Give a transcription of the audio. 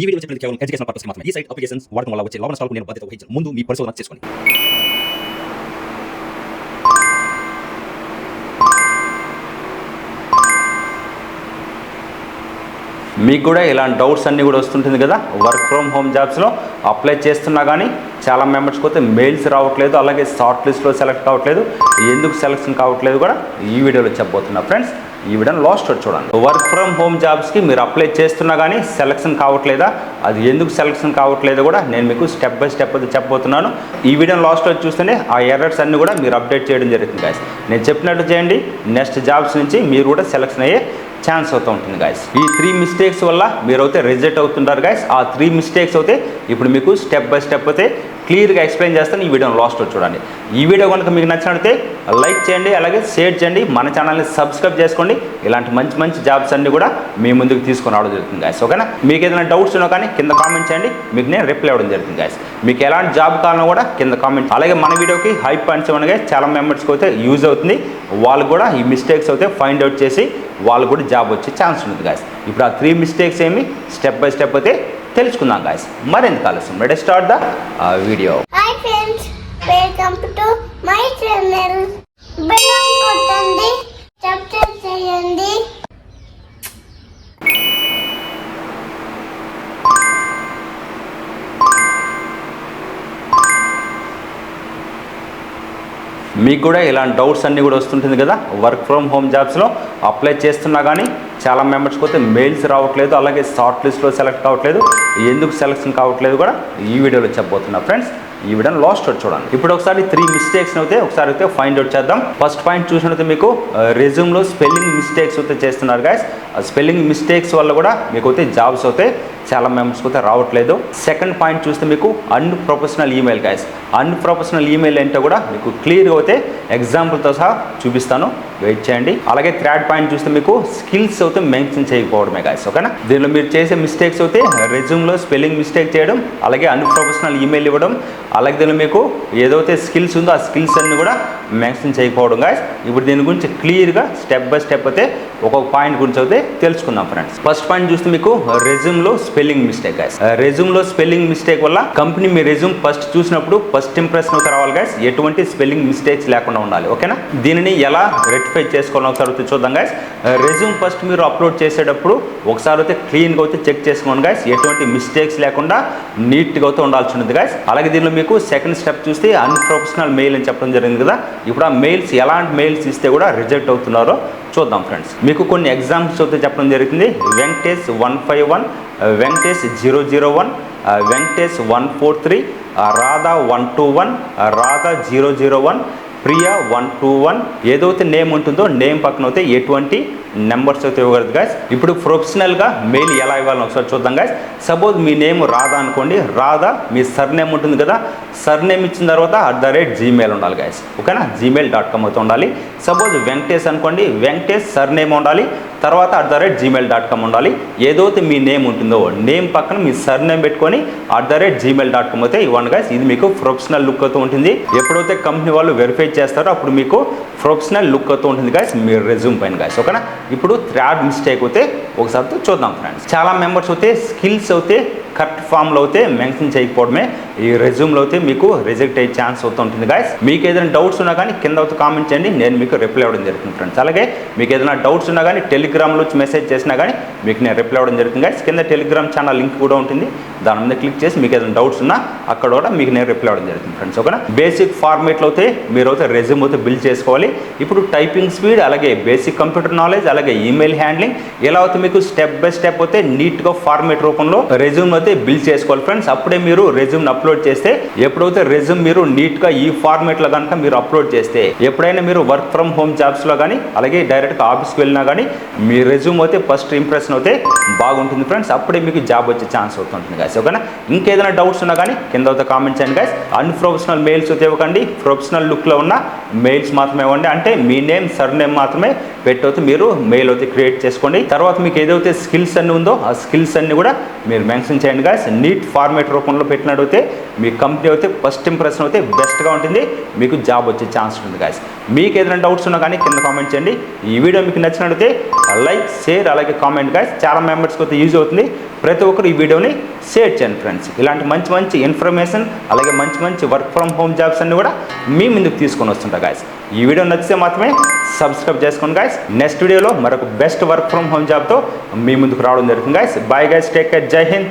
ఈ వీడియో చెప్పినది కేవలం ఎడ్యుకేషన్ పర్పస్ మాత్రమే. ఈ సైట్ అప్లికేషన్స్ వాడటం వల్ల వచ్చే లాభ నష్టాలకు నేను బాధ్యత వహించను. ముందు మీ పరిశోధన చేసుకోండి. మీకు కూడా ఇలాంటి డౌట్స్ అన్నీ కూడా వస్తుంటుంది కదా? వర్క్ ఫ్రమ్ హోమ్ జాబ్స్లో అప్లై చేస్తున్నా కానీ చాలా మెంబర్స్కి అయితే మెయిల్స్ రావట్లేదు అలాగే షార్ట్ లిస్ట్లో సెలెక్ట్ కావట్లేదు ఎందుకు సెలెక్షన్ కావట్లేదు కూడా ఈ వీడియోలో చెప్పబోతున్నా. ఫ్రెండ్స్ ఈ వీడియోని లాస్ట్ చూడండి. వర్క్ ఫ్రమ్ హోమ్ జాబ్స్కి మీరు అప్లై చేస్తున్నా కానీ సెలక్షన్ కావట్లేదా? అది ఎందుకు సెలెక్షన్ కావట్లేదో కూడా నేను మీకు స్టెప్ బై స్టెప్ చెప్పబోతున్నాను. ఈ వీడియోని లాస్ట్ వరకు చూస్తేనే ఆ ఎర్రర్స్ అన్ని కూడా మీరు అప్డేట్ చేయడం జరుగుతుంది గాయస్ నేను చెప్పినట్టు చేయండి. నెక్స్ట్ జాబ్స్ నుంచి మీరు కూడా సెలెక్షన్ అయ్యే ఛాన్స్ అవుతూ ఉంటుంది గాయస్ ఈ త్రీ మిస్టేక్స్ వల్ల మీరు అయితే రిజెక్ట్ అవుతుంటారు గాయస్ ఆ త్రీ మిస్టేక్స్ అయితే ఇప్పుడు మీకు స్టెప్ బై స్టెప్ అయితే క్లియర్గా ఎక్స్ప్లెయిన్ చేస్తాను ఈ వీడియోని లాస్ట్ చూడండి. ఈ వీడియో కనుక మీకు నచ్చినట్లయితే లైక్ చేయండి అలాగే షేర్ చేయండి మన ఛానల్ని సబ్స్క్రైబ్ చేసుకోండి. ఇలాంటి మంచి మంచి జాబ్స్ అన్ని కూడా మీ ముందుకు తీసుకుని రావడం జరుగుతుంది గాయస్ ఓకేనా? మీకు ఏదైనా డౌట్స్ ఉన్నా కానీ కింద కామెంట్ చేయండి. మీకు నేను రిప్లై అవ్వడం జరుగుతుంది గాయస్ మీకు ఎలాంటి జాబ్ కావాలన్నా కూడా కింద కామెంట్ అలాగే మన వీడియోకి హై పాయింట్స్ ఇవ్వండి చాలా మెంబర్స్కి అయితే యూజ్ అవుతుంది. వాళ్ళు కూడా ఈ మిస్టేక్స్ అయితే ఫైండ్ అవుట్ చేసి వాళ్ళు కూడా జాబ్ వచ్చే ఛాన్స్ ఉంటుంది గాయస్ ఇప్పుడు ఆ త్రీ మిస్టేక్స్ ఏమి? స్టెప్ బై స్టెప్ అయితే తెలుసుకుందాం గాయస్ మరెందుకు ఆలస్యం? Ready start the video hi friends welcome to my channel మీకు కూడా ఇలాంటి డౌట్స్ అన్నీ కూడా వస్తుంటుంది కదా? వర్క్ ఫ్రమ్ హోమ్ జాబ్స్లో అప్లై చేస్తున్నా కానీ చాలా మెంబర్స్కి అయితే మెయిల్స్ రావట్లేదు అలాగే షార్ట్ లిస్ట్లో సెలెక్ట్ కావట్లేదు. ఎందుకు సెలెక్షన్ కావట్లేదు కూడా ఈ వీడియోలో చెప్పబోతున్నా. ఫ్రెండ్స్ ఈ వీడియోని లాస్ట్ చూడండి. ఇప్పుడు ఒకసారి త్రీ మిస్టేక్స్ అయితే ఒకసారి అయితే ఫైండ్ అవుట్ చేద్దాం. ఫస్ట్ పాయింట్ చూసినట్టు మీకు రెజ్యూమ్లో స్పెల్లింగ్ మిస్టేక్స్ అయితే చేస్తున్నారు గాయస్ స్పెల్లింగ్ మిస్టేక్స్ వల్ల కూడా మీకు అయితే జాబ్స్ అయితే చాలా మెంబర్స్కి అయితే రావట్లేదు. సెకండ్ పాయింట్ చూస్తే మీకు unprofessional email guys unprofessional email అంటే కూడా మీకు క్లియర్గా అయితే ఎగ్జాంపుల్తో సహా చూపిస్తాను. వెయిట్ చేయండి. అలాగే థర్డ్ పాయింట్ చూస్తే మీకు స్కిల్స్ అయితే మెన్షన్ చేయకపోవడమే గాయస్ ఓకేనా దీనిలో మీరు చేసే మిస్టేక్స్ అయితే రెజ్యూమ్లో స్పెల్లింగ్ మిస్టేక్ చేయడం అలాగే అన్ ప్రొఫెషనల్ ఈమెయిల్ ఇవ్వడం అలాగే దీనిలో మీకు ఏదైతే స్కిల్స్ ఉందో ఆ స్కిల్స్ అన్ని కూడా మెన్షన్ చేయకపోవడం గాయస్ ఇప్పుడు దీని గురించి క్లియర్గా స్టెప్ బై స్టెప్ అయితే ఒక్కొక్క పాయింట్ గురించి అయితే తెలుసుకుందాం ఫ్రెండ్స్ ఫస్ట్ పాయింట్ చూస్తే మీకు రెజ్యూమ్లో స్పెల్లింగ్ మిస్టేక్ గాయస్ రెజ్యూమ్లో uh, స్పెల్లింగ్ మిస్టేక్ వల్ల కంపెనీ మీ రెజ్యూమ్ ఫస్ట్ చూసినప్పుడు ఫస్ట్ ఇంప్రెషన్ రావాలి గాయస్ ఎటువంటి స్పెల్లింగ్ మిస్టేక్స్ లేకుండా ఉండాలి ఓకేనా దీనిని ఎలా రెక్టిఫై చేసుకోవాలో ఒకసారి అయితే చూద్దాం గాయస్ రెజ్యూమ్ ఫస్ట్ మీరు అప్లోడ్ చేసేటప్పుడు ఒకసారి అయితే క్లీన్గా అయితే చెక్ చేసుకోండి గాయస్ ఎటువంటి మిస్టేక్స్ లేకుండా నీట్గా అయితే ఉండాల్సి ఉంటుంది గాయస్ అలాగే దీనిలో మీకు సెకండ్ స్టెప్ చూస్తే అన్ప్రొఫెషనల్ మెయిల్ అని చెప్పడం జరిగింది కదా? ఇప్పుడు ఆ మెయిల్స్ ఎలాంటి మెయిల్స్ ఇస్తే కూడా రిజెక్ట్ అవుతున్నారో చూద్దాం ఫ్రెండ్స్ మీకు కొన్ని ఎగ్జామ్స్ అయితే చెప్పడం జరుగుతుంది. Venkatesh one five one Venkatesh zero zero one Venkatesh one four three Radha one two one Radha zero zero one Priya one two one ఏదైతే నేమ్ ఉంటుందో నేమ్ పక్కన అయితే ఎటువంటి నెంబర్స్ అయితే ఇవ్వగలదు గాయస్ ఇప్పుడు ప్రొఫెషనల్గా మెయిల్ ఎలా ఇవ్వాలని ఒకసారి చూద్దాం గాయస్ సపోజ్ మీ నేమ్ రాధా అనుకోండి. రాధా మీ సర్ నేమ్ ఉంటుంది కదా. సర్ నేమ్ ఇచ్చిన తర్వాత అట్ ద రేట్ జీమెయిల్ ఉండాలి గాయస్ ఓకేనా జీమెయిల్ డాట్ కామ్ అయితే ఉండాలి. సపోజ్ వెంకటేష్ అనుకోండి. వెంకటేష్ సర్ నేమ్ ఉండాలి. తర్వాత at the rate gmail dot com ఉండాలి. ఏదైతే మీ నేమ్ ఉంటుందో నేమ్ పక్కన మీ సర్ నేమ్ పెట్టుకొని at the rate gmail dot com అయితే ఇవ్వండి గాయస్ ఇది మీకు ప్రొఫెషనల్ లుక్ అయితే ఉంటుంది. ఎప్పుడైతే కంపెనీ వాళ్ళు వెరిఫై చేస్తారో అప్పుడు మీకు ప్రొఫెషనల్ లుక్ అయితే ఉంటుంది గాయస్ మీ రెజ్యూమ్ పైన గాయస్ ఓకేనా? ఇప్పుడు థ్రాడ్ మిస్టేక్ అయితే ఒకసారి చూద్దాం ఫ్రెండ్స్ చాలా మెంబర్స్ అయితే స్కిల్స్ అయితే కరెక్ట్ ఫామ్లో అయితే మెన్షన్ చేయకపోవడమే. ఈ రెజ్యూమ్లో అయితే మీకు రిజెక్ట్ అయ్యే ఛాన్స్ అవుతుంటుంది గాయస్ మీకు ఏదైనా డౌట్స్ ఉన్నా కానీ కింద అయితే కామెంట్ చేయండి. నేను మీకు రిప్లై అవ్వడం జరుగుతుంది ఫ్రెండ్స్ అలాగే మీకు ఏదైనా డౌట్స్ ఉన్నా కానీ టెలిగ్రామ్లో వచ్చి మెసేజ్ చేసినా కానీ మీకు నేను రిప్లై అవ్వడం జరుగుతుంది గాయస్ కింద టెలిగ్రామ్ ఛానల్ లింక్ కూడా ఉంటుంది. దాని మీద క్లిక్ చేసి మీకు ఏదైనా డౌట్స్ ఉన్నా అక్కడ కూడా మీకు నేను రిప్లై అవ్వడం జరుగుతుంది ఫ్రెండ్స్ ఓకేనా? బేసిక్ ఫార్మేట్లో అయితే మీరు అయితే రెజ్యూమ్ అయితే బిల్డ్ చేసుకోవాలి. ఇప్పుడు టైపింగ్ స్పీడ్ అలాగే బేసిక్ కంప్యూటర్ నాలెడ్జ్ అలాగే ఈమెయిల్ హ్యాండ్లింగ్ ఎలా అయితే మీకు స్టెప్ బై స్టెప్ అయితే నీట్గా ఫార్మేట్ రూపంలో రెజ్యూమ్ అయితే బిల్ చేసుకోవాలి ఫ్రెండ్స్ అప్పుడే మీరు రెజ్యూమ్ అప్లోడ్ చేస్తే ఎప్పుడైతే రెజ్యూమ్ మీరు నీట్గా ఈ ఫార్మేట్లో కనుక మీరు అప్లోడ్ చేస్తే ఎప్పుడైనా మీరు వర్క్ ఫ్రమ్ హోమ్ జాబ్స్లో కానీ అలాగే డైరెక్ట్గా ఆఫీస్కి వెళ్ళినా కానీ మీ రెజ్యూమ్ అయితే ఫస్ట్ ఇంప్రెషన్ అయితే బాగుంటుంది ఫ్రెండ్స్. అప్పుడే మీకు జాబ్ వచ్చే ఛాన్స్ అవుతుంటుంది గాయస్ ఓకేనా? ఇంకేదైనా డౌట్స్ ఉన్నా కానీ కింద అయితే కామెంట్ చేయండి గాయస్ అన్ప్రొఫెషనల్ మెయిల్స్ అయితే ఇవ్వకండి ప్రొఫెషనల్ లుక్లో ఉన్న మెయిల్స్ మాత్రమే ఇవ్వండి. అంటే మీ నేమ్ సర్ నేమ్ మాత్రమే పెట్టవుతే మీరు మెయిల్ అయితే క్రియేట్ చేసుకోండి. తర్వాత మీకు ఏదైతే స్కిల్స్ అన్ని ఉందో ఆ స్కిల్స్ అన్ని కూడా మీరు మెన్షన్ చేయండి. గాయస్ నీట్ ఫార్మేట్ రూపంలో పెట్టినట్టయితే మీ కంపెనీ అయితే ఫస్ట్ ఇంప్రెషన్ అయితే బెస్ట్గా ఉంటుంది. మీకు జాబ్ వచ్చే ఛాన్స్ ఉంటుంది గాయస్ మీకు ఏదైనా డౌట్స్ ఉన్నా కానీ కింద కామెంట్ చేయండి. ఈ వీడియో మీకు నచ్చినట్టయితే లైక్ షేర్ అలాగే కామెంట్ గాయస్ చాలా మెంబర్స్కి అయితే యూజ్ అవుతుంది. ప్రతి ఒక్కరు ఈ వీడియోని షేర్ చేయండి ఫ్రెండ్స్ ఇలాంటి మంచి మంచి ఇన్ఫర్మేషన్ అలాగే మంచి మంచి వర్క్ ఫ్రమ్ హోమ్ జాబ్స్ అన్ని కూడా మీ ముందుకు తీసుకొని వస్తుంటా గాయస్ ఈ వీడియో నచ్చితే మాత్రమే సబ్స్క్రైబ్ చేసుకోండి గాయస్ నెక్స్ట్ వీడియోలో మరొక బెస్ట్ వర్క్ ఫ్రమ్ హోమ్ జాబ్తో మీ ముందుకు రావడం జరుగుతుంది guys bye guys take care Jai Hind